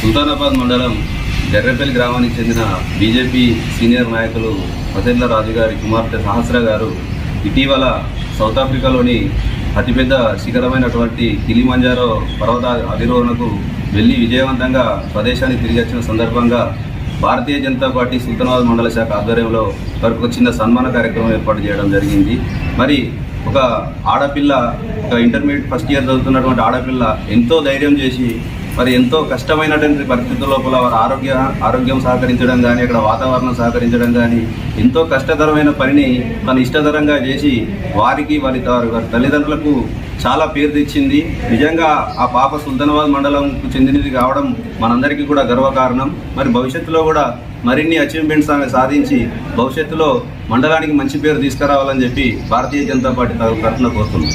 సుల్తానాబాద్ మండలం జర్రపల్లి గ్రామానికి చెందిన బీజేపీ సీనియర్ నాయకులు వసెంద్ర రాజు గారి కుమార్తె సహస్ర గారు ఇటీవల సౌత్ ఆఫ్రికాలోని అతిపెద్ద శిఖరమైనటువంటి కిలిమంజారో పర్వత అధిరోహణకు వెళ్ళి విజయవంతంగా స్వదేశానికి తిరిగి వచ్చిన సందర్భంగా భారతీయ జనతా పార్టీ సుల్తానాబాద్ మండల శాఖ ఆధ్వర్యంలో వారికి ఒక చిన్న సన్మాన కార్యక్రమం ఏర్పాటు చేయడం జరిగింది. మరి ఒక ఆడపిల్ల ఒక ఇంటర్మీడియట్ ఫస్ట్ ఇయర్ చదువుతున్నటువంటి ఆడపిల్ల ఎంతో ధైర్యం చేసి మరి ఎంతో కష్టమైనటువంటి పరిస్థితుల లోపల వారి ఆరోగ్య ఆరోగ్యం సహకరించడం కానీ అక్కడ వాతావరణం సహకరించడం కానీ ఎంతో కష్టతరమైన పనిని తన ఇష్టతరంగా చేసి వారికి వారి వారి తల్లిదండ్రులకు చాలా పేరు తెచ్చింది. నిజంగా ఆ పాప సుల్తానాబాద్ మండలంకు చెందినది కావడం మనందరికీ కూడా గర్వకారణం. మరి భవిష్యత్తులో కూడా మరిన్ని అచీవ్మెంట్స్ ఆమె సాధించి భవిష్యత్తులో మండలానికి మంచి పేరు తీసుకురావాలని చెప్పి భారతీయ జనతా పార్టీ తరఫున కోరుతున్నాం.